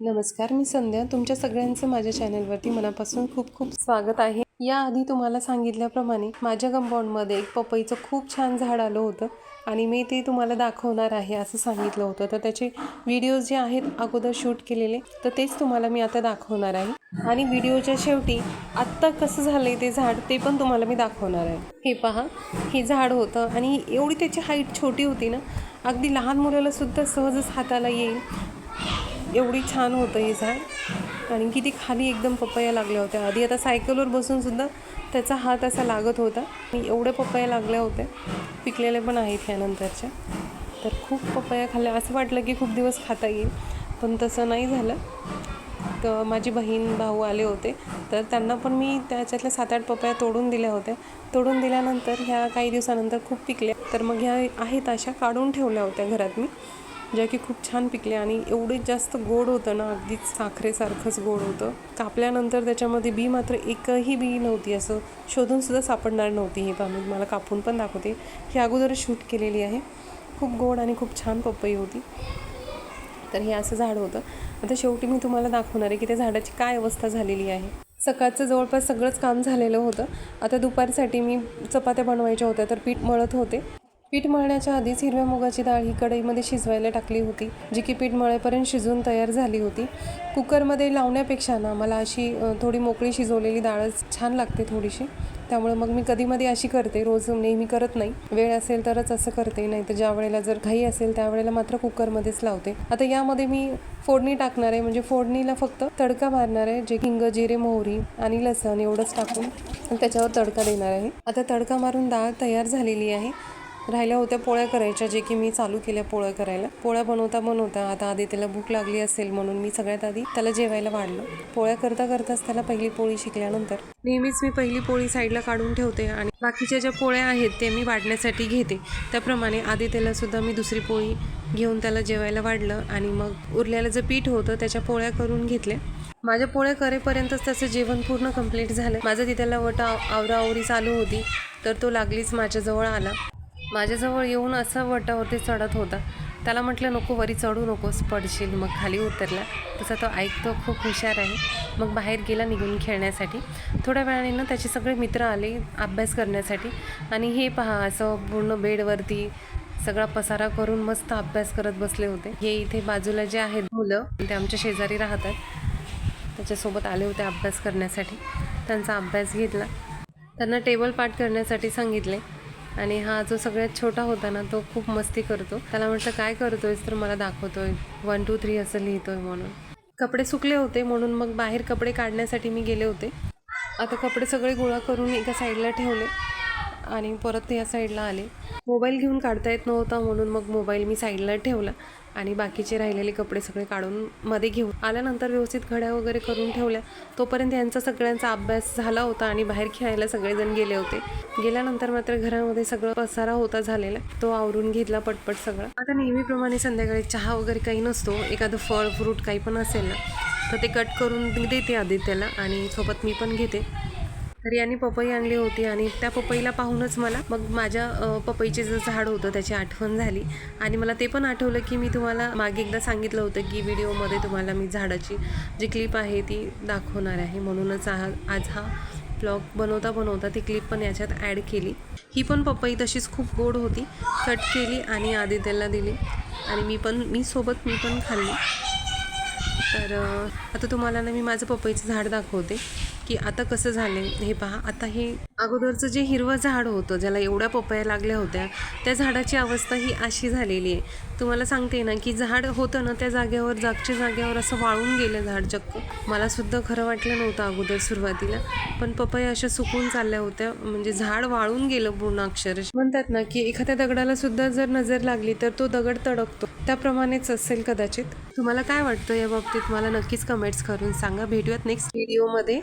नमस्कार मी संध्या. तुमच्या सगळ्यांचं माझ्या चॅनलवरती मनापासून खूप खूप स्वागत आहे. याआधी तुम्हाला सांगितल्याप्रमाणे माझ्या कंपाऊंडमध्ये एक पपईचं खूप छान झाड आलं होतं आणि मी ते तुम्हाला दाखवणार आहे असं सांगितलं होतं. तर त्याचे व्हिडिओज जे आहेत अगोदर शूट केलेले तर तेच तुम्हाला मी आता दाखवणार आहे. आणि व्हिडिओच्या शेवटी आत्ता कसं झालं ते झाड ते पण तुम्हाला मी दाखवणार आहे. हे पहा हे झाड होतं आणि एवढी त्याची हाईट छोटी होती ना अगदी लहान मुलाला सुद्धा सहजच हाताला येईल. एवढी छान होतं हे झाड. आणि किती खाली एकदम पपया लागल्या होत्या. आधी आता सायकलवर बसूनसुद्धा त्याचा हात असा लागत होता. आणि एवढ्या पपया लागल्या होत्या. पिकलेल्या पण आहेत ह्यानंतरच्या तर खूप पपया खाल्ल्या. असं वाटलं की खूप दिवस खाता येईल. पण तसं नाही झालं. तर माझी बहीण भाऊ आले होते. तर त्यांना पण मी त्याच्यातल्या सात आठ पपया तोडून दिल्या होत्या. तोडून दिल्यानंतर ह्या काही दिवसानंतर खूप पिकल्या. तर मग ह्या आहेत अशा काढून ठेवल्या होत्या घरात मी. ज्या की खूप छान पिकले आणि एवढे जास्त गोड होतं ना अगदीच साखरेसारखंच गोड होतं. कापल्यानंतर त्याच्यामध्ये बी मात्र एकही बी नव्हती असं शोधूनसुद्धा सापडणार नव्हती ही पाणी मला कापून पण दाखवते. ही अगोदर शूट केलेली आहे. खूप गोड आणि खूप छान पपई होती. तर हे असं झाड होतं. आता शेवटी मी तुम्हाला दाखवणार आहे की त्या झाडाची काय अवस्था झालेली आहे. सकाळचं जवळपास सगळंच काम झालेलं होतं. आता दुपारसाठी मी चपात्या बनवायच्या होत्या तर पीठ मळत होते. पीठ मळण्याच्या आधीच हिरव्या मुगाची डाळ ही कढईमध्ये शिजवायला टाकली होती जी की पीठ मळेपर्यंत शिजून तयार झाली होती. कुकरमध्ये लावण्यापेक्षा ना मला अशी थोडी मोकळी शिजवलेली डाळच छान लागते थोडीशी. त्यामुळे मग मी कधीमध्ये अशी करते रोज नेहमी करत नाही. वेळ असेल तरच असं करते नाही तर ज्या वेळेला जर घाई असेल त्यावेळेला मात्र कुकरमध्येच लावते. आता यामध्ये मी फोडणी टाकणार आहे म्हणजे फोडणीला फक्त तडका मारणार आहे जे हिंग जिरे मोहरी आणि लसण एवढंच टाकून त्याच्यावर तडका देणार आहे. आता तडका मारून डाळ तयार झालेली आहे. राहिल्या होत्या पोळ्या करायच्या जे की मी चालू केल्या पोळ्या करायला. पोळ्या बनवता बनवता आता आधी त्याला भूक लागली असेल म्हणून मी सगळ्यात आधी त्याला जेवायला वाढलं. पोळ्या करता करताच त्याला पहिली पोळी शिकल्यानंतर नेहमीच मी पहिली पोळी साईडला काढून ठेवते आणि बाकीच्या ज्या पोळ्या आहेत ते मी वाढण्यासाठी घेते. त्याप्रमाणे आधी त्याला सुद्धा मी दुसरी पोळी घेऊन त्याला जेवायला वाढलं आणि मग उरलेलं जे पीठ होतं त्याच्या पोळ्या करून घेतल्या. माझ्या पोळ्या करेपर्यंतच त्याचं जेवण पूर्ण कंप्लीट झालं. माझं तिथला वटा आवराआवरी चालू होती तर तो लागलीच माझ्याजवळ आला. माझ्याजवळ येऊन असं वटावरती चढत होता. त्याला म्हटलं नको वरी चढू नकोस पडशील मग खाली उतरला. तसा तो ऐकतो खूप हुशार आहे. मग बाहेर गेला निघून खेळण्यासाठी. थोड्या वेळाने ना त्याचे सगळे मित्र आले अभ्यास करण्यासाठी. आणि हे पहा असं पूर्ण बेडवरती सगळा पसारा करून मस्त अभ्यास करत बसले होते. हे इथे बाजूला जे आहेत मुलं ते आमच्या शेजारी राहतात. त्याच्यासोबत आले होते अभ्यास करण्यासाठी. त्यांचा अभ्यास घेतला. त्यांना टेबल पाठ करण्यासाठी सांगितले. आणि हा जो सगळ्यात छोटा होता ना तो खूप मस्ती करतो. त्याला म्हटलं काय करतोयस तर मला दाखवतोय. वन टू थ्री असं लिहितोय म्हणून. कपडे सुकले होते म्हणून मग बाहेर कपडे काढण्यासाठी मी गेले होते. आता कपडे सगळे गोळा करून एका साईडला ठेवले. आणि परत या साईडला आले. मोबाईल घेऊन काढता येत नव्हता म्हणून मग मोबाईल मी साईडला ठेवला आणि बाकीचे राहिलेले कपडे सगळे काढून मध्ये घेऊन आल्यानंतर व्यवस्थित घड्या वगैरे करून ठेवल्या. तोपर्यंत यांचा सगळ्यांचा अभ्यास झाला होता आणि बाहेर खेळायला सगळेजण गेले होते. गेल्यानंतर मात्र घरामध्ये सगळं पसारा होता झालेला. तो आवरून घेतला पटपट सगळं. आता नेहमीप्रमाणे संध्याकाळी चहा वगैरे काही नसतो. एखादं फळ फ्रूट काही पण असेल ना तर ते कट करून देते आदित्याला आणि सोबत मी पण घेते. तर यांनी पपई आणली होती आणि त्या पपईला पाहूनच मला मग माझ्या पपईचे जे झाड होतं त्याची आठवण झाली. आणि मला ते पण आठवलं की मी तुम्हाला मागे एकदा सांगितलं होतं की व्हिडिओमध्ये तुम्हाला मी झाडाची जी क्लिप आहे ती दाखवणार आहे. म्हणूनच आज हा ब्लॉग बनवता बनवता ती क्लिप पण याच्यात ॲड केली. ही पण पपई तशीच खूप गोड होती. कट केली आणि आदित्यला दिली. आणि मी पण मी सोबत मी पण खाल्ली. तर आता तुम्हाला ना मी माझं पपईचं झाड दाखवते. की आता कसं झालं हे पहा. आता हे अगोदरचं जे हिरवं झाड होतं ज्याला एवढ्या पपया लागल्या होत्या त्या झाडाची अवस्था ही अशी झालेली आहे. तुम्हाला सांगते ना की झाड होतं ना त्या जागेवर जागच्या जागेवर असं वाळून गेलं झाड चक्क. मलासुद्धा खरं वाटलं नव्हतं अगोदर सुरुवातीला पण पपया अशा सुकून चालल्या होत्या. म्हणजे झाड वाळून गेलं पूर्ण अक्षरश. म्हणतात ना की एखाद्या दगडाला सुद्धा जर नजर लागली तर तो दगड तडकतो. त्याप्रमाणेच असेल कदाचित. तुम्हाला काय वाटतं या बाबतीत? मला नक्कीच कमेंट्स करून सांगा. भेटूयात नेक्स्ट व्हिडिओमध्ये